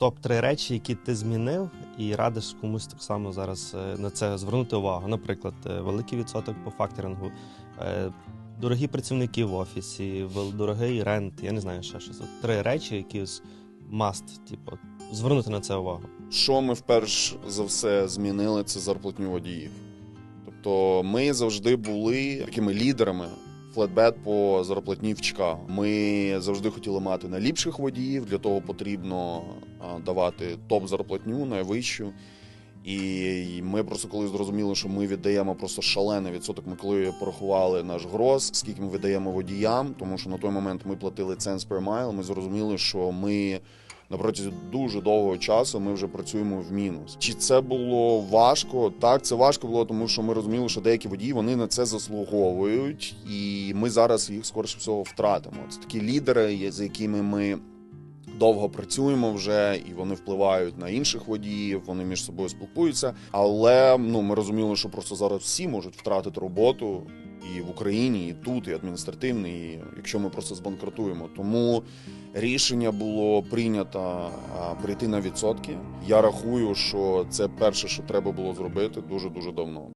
топ-3 речі, які ти змінив, і радиш комусь так само зараз е, на це звернути увагу. Наприклад, е, великий відсоток по факторингу, е, дорогі працівники в офісі, дорогий рент, я не знаю, ще щось. От Три речі, які must, типу, звернути на це увагу. Що ми вперше за все змінили, це зарплатню водіїв. Тобто ми завжди були такими лідерами флетбет по зарплатні в Чикаго. Ми завжди хотіли мати найліпших водіїв, для того потрібно давати топ-зарплатню, найвищу. І ми просто коли зрозуміли, що ми віддаємо просто шалений відсоток. Ми коли порахували наш гроз, скільки ми видаємо водіям, тому що на той момент ми платили cents per mile, Ми зрозуміли, що ми на протязі дуже довгого часу ми вже працюємо в мінус. Чи це було важко? Так, це важко було, тому що ми розуміли, що деякі водії вони на це заслуговують, і ми зараз їх скоріше всього втратимо. Це такі лідери, з якими ми. Довго працюємо вже, і вони впливають на інших водіїв, вони між собою спілкуються. Але ну ми розуміли, що просто зараз всі можуть втратити роботу і в Україні, і тут, і адміністративні, і якщо ми просто збанкрутуємо. Тому рішення було прийнято прийти на відсотки. Я рахую, що це перше, що треба було зробити дуже дуже давно.